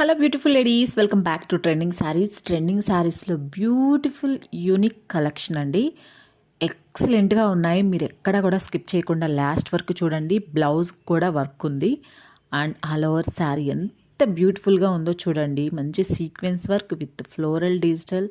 Hello beautiful ladies welcome back to trending saris trending శారీస్లో beautiful unique collection అండి. ఎక్సలెంట్గా ఉన్నాయి. మీరు ఎక్కడ కూడా స్కిప్ చేయకుండా లాస్ట్ వరకు చూడండి. బ్లౌజ్ కూడా వర్క్ ఉంది. అండ్ ఆల్ ఓవర్ శారీ ఎంత బ్యూటిఫుల్గా ఉందో చూడండి. మంచి sequence work with floral digital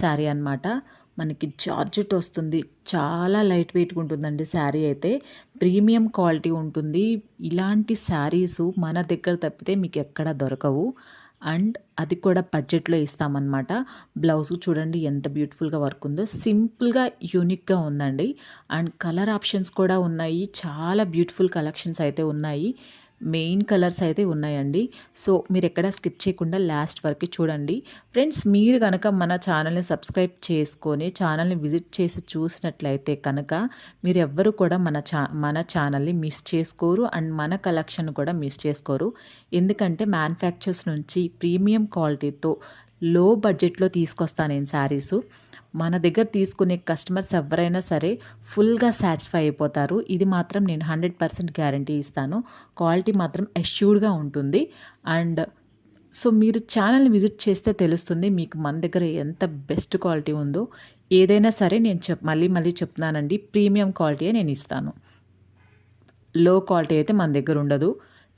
sari అన్నమాట. మనకి జార్జెట్ వస్తుంది. చాలా లైట్ వెయిట్గా ఉంటుందండి శారీ అయితే. ప్రీమియం క్వాలిటీ ఉంటుంది. ఇలాంటి శారీస్ మన దగ్గర తప్పితే మీకు ఎక్కడ దొరకవు. అండ్ అది కూడా బడ్జెట్లో ఇస్తామన్నమాట. బ్లౌజ్ చూడండి ఎంత బ్యూటిఫుల్గా వర్క్ ఉందో. సింపుల్గా యూనిక్గా ఉందండి. అండ్ కలర్ ఆప్షన్స్ కూడా ఉన్నాయి. చాలా బ్యూటిఫుల్ కలెక్షన్స్ అయితే ఉన్నాయి. మెయిన్ కలర్స్ అయితే ఉన్నాయండి. సో మీరు ఎక్కడ స్కిప్ చేయకుండా లాస్ట్ వరకు చూడండి. ఫ్రెండ్స్ మీరు కనుక మన ఛానల్ని సబ్స్క్రైబ్ చేసుకొని ఛానల్ని విజిట్ చేసి చూసినట్లయితే కనుక మీరు ఎవ్వరు కూడా మన ఛా మన ఛానల్ని మిస్ చేసుకోరు అండ్ మన కలెక్షన్ కూడా మిస్ చేసుకోరు. ఎందుకంటే మ్యానుఫ్యాక్చర్స్ నుంచి ప్రీమియం క్వాలిటీతో లో బడ్జెట్లో తీసుకొస్తాను నేను శారీస్ మన దగ్గర తీసుకునే కస్టమర్స్ ఎవరైనా సరే ఫుల్గా సాటిస్ఫై అయిపోతారు. ఇది మాత్రం నేను హండ్రెడ్ పర్సెంట్ గ్యారంటీ ఇస్తాను. క్వాలిటీ మాత్రం అష్యూర్డ్గా ఉంటుంది. అండ్ సో మీరు ఛానల్ని విజిట్ చేస్తే తెలుస్తుంది మీకు మన దగ్గర ఎంత బెస్ట్ క్వాలిటీ ఉందో. ఏదైనా సరే నేను చెప్ మళ్ళీ మళ్ళీ చెప్తున్నానండి ప్రీమియం క్వాలిటీయే నేను ఇస్తాను. లో క్వాలిటీ అయితే మన దగ్గర ఉండదు.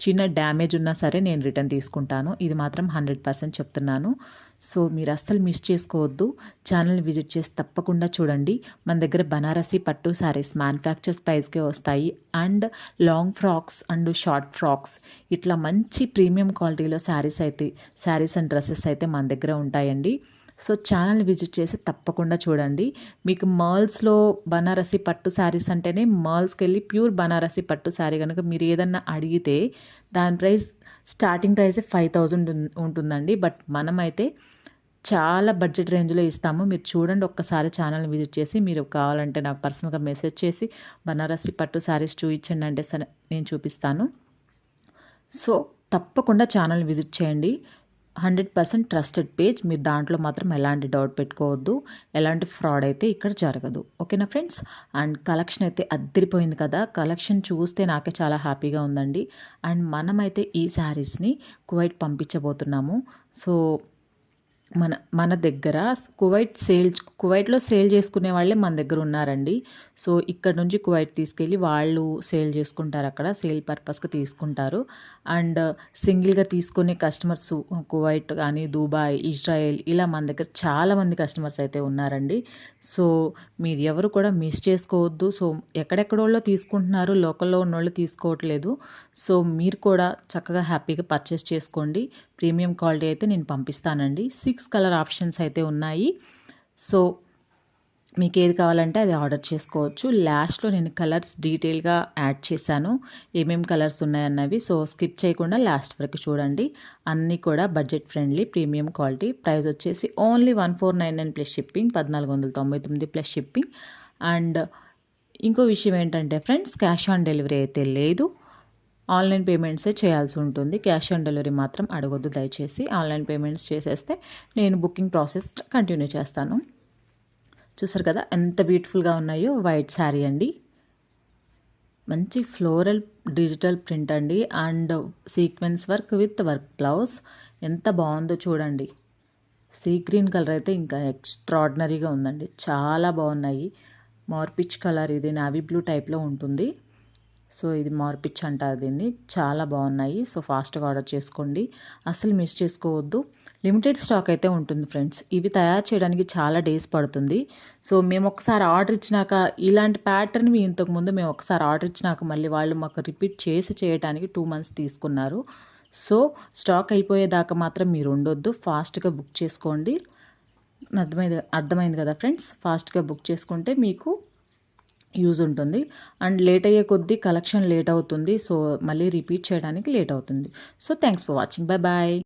చిన్న డ్యామేజ్ ఉన్నా సరే నేను రిటర్న్ తీసుకుంటాను. ఇది మాత్రం హండ్రెడ్ పర్సెంట్ చెప్తున్నాను. సో మీరు అస్సలు మిస్ చేసుకోవద్దు. ఛానల్ విజిట్ చేసి తప్పకుండా చూడండి. మన దగ్గర బనారసి పట్టు శారీస్ మ్యానుఫ్యాక్చర్స్ ప్రైస్కే వస్తాయి. And long frocks and short frocks. ఇట్లా మంచి ప్రీమియం క్వాలిటీలో శారీస్ అయితే శారీస్ అండ్ డ్రెస్సెస్ అయితే మన దగ్గర ఉంటాయండి. సో ఛానల్ విజిట్ చేసి తప్పకుండా చూడండి. మీకు మర్ల్స్లో బనారసి పట్టు శారీస్ అంటేనే మర్ల్స్కి వెళ్ళి ప్యూర్ బనారసి పట్టు శారీ కనుక మీరు ఏదన్నా అడిగితే దాని price starting price five thousand ఉంటుందండి. బట్ మనమైతే చాలా బడ్జెట్ రేంజ్లో ఇస్తాము. మీరు చూడండి ఒక్కసారి ఛానల్ని విజిట్ చేసి మీరు కావాలంటే నాకు పర్సనల్గా మెసేజ్ చేసి బనారసి పట్టు శారీస్ చూపించండి అంటే సరే నేను చూపిస్తాను. సో తప్పకుండా ఛానల్ విజిట్ చేయండి. Hundred percent trusted page. మీరు దాంట్లో మాత్రం ఎలాంటి డౌట్ పెట్టుకోవద్దు. ఎలాంటి ఫ్రాడ్ అయితే ఇక్కడ జరగదు. ఓకేనా ఫ్రెండ్స్? అండ్ కలెక్షన్ అయితే అద్దరిపోయింది కదా. కలెక్షన్ చూస్తే నాకే చాలా హ్యాపీగా ఉందండి. అండ్ మనమైతే ఈ శారీస్ని కువైట్ పంపించబోతున్నాము. సో మన మన దగ్గర కువైట్ సేల్ కువైట్లో సేల్ చేసుకునే వాళ్ళే మన దగ్గర ఉన్నారండి. సో ఇక్కడ నుంచి కువైట్ తీసుకెళ్ళి వాళ్ళు సేల్ చేసుకుంటారు అక్కడ సేల్ పర్పస్కి తీసుకుంటారు. అండ్ సింగిల్గా తీసుకునే కస్టమర్స్ కువైట్ కానీ దుబాయ్ ఇజ్రాయెల్ ఇలా మన దగ్గర చాలామంది కస్టమర్స్ అయితే ఉన్నారండి. సో మీరు ఎవరు కూడా మిస్ చేసుకోవద్దు. సో ఎక్కడెక్కడోళ్ళో తీసుకుంటున్నారు లోకల్లో ఉన్నోళ్ళు తీసుకోవట్లేదు. సో మీరు కూడా చక్కగా హ్యాపీగా పర్చేస్ చేసుకోండి. ప్రీమియం క్వాలిటీ అయితే నేను పంపిస్తానండి. సిక్స్ కలర్ ఆప్షన్స్ అయితే ఉన్నాయి. సో మీకు ఏది కావాలంటే అది ఆర్డర్ చేసుకోవచ్చు. లాస్ట్లో నేను కలర్స్ డీటెయిల్గా యాడ్ చేశాను. ఏమేమి కలర్స్ ఉన్నాయన్నవి. సో స్కిప్ చేయకుండా లాస్ట్ వరకు చూడండి. అన్నీ కూడా budget friendly premium quality. Price వచ్చేసి only one four nine nine plus shipping పద్నాలుగు వందల తొంభై తొమ్మిది ప్లస్ షిప్పింగ్. అండ్ ఇంకో విషయం ఏంటంటే ఫ్రెండ్స్ క్యాష్ ఆన్ డెలివరీ అయితే లేదు. ఆన్లైన్ పేమెంట్సే చేయాల్సి ఉంటుంది. క్యాష్ ఆన్ డెలివరీ మాత్రం అడగొద్దు. దయచేసి ఆన్లైన్ పేమెంట్స్ చేసేస్తే నేను బుకింగ్ ప్రాసెస్ కంటిన్యూ చేస్తాను. చూసారు కదా ఎంత బ్యూటిఫుల్గా ఉన్నాయో. వైట్ శారీ అండి. మంచి ఫ్లోరల్ డిజిటల్ ప్రింట్ అండి. And sequence work with work blouse. ఎంత బాగుందో చూడండి. సీ గ్రీన్ కలర్ అయితే ఇంకా ఎక్స్ట్రాడినరీగా ఉందండి. చాలా బాగున్నాయి. మార్పిచ్ కలర్ ఇది. నావీ బ్లూ టైప్లో ఉంటుంది. సో ఇది మార్పిచ్ అంటారు దీన్ని. చాలా బాగున్నాయి. సో ఫాస్ట్గా ఆర్డర్ చేసుకోండి. అసలు మిస్ చేసుకోవద్దు. లిమిటెడ్ స్టాక్ అయితే ఉంటుంది ఫ్రెండ్స్. ఇవి తయారు చేయడానికి చాలా డేస్ పడుతుంది. సో మేము ఒకసారి ఆర్డర్ ఇచ్చినాక ఇలాంటి ప్యాటర్న్ మీ ఇంతకుముందు మేము ఒకసారి ఆర్డర్ ఇచ్చినాక మళ్ళీ వాళ్ళు మాకు రిపీట్ చేసి చేయడానికి టూ మంత్స్ తీసుకున్నారు. సో స్టాక్ అయిపోయేదాకా మాత్రం మీరు ఉండొద్దు. ఫాస్ట్గా బుక్ చేసుకోండి. అర్థమైంది అర్థమైంది కదా ఫ్రెండ్స్? ఫాస్ట్గా బుక్ చేసుకుంటే మీకు యూజ్ ఉంటుంది. అండ్ లేట్ అయ్యే కొద్దీ కలెక్షన్ లేట్ అవుతుంది. సో మళ్ళీ రిపీట్ చేయడానికి లేట్ అవుతుంది. So thanks for watching. Bye bye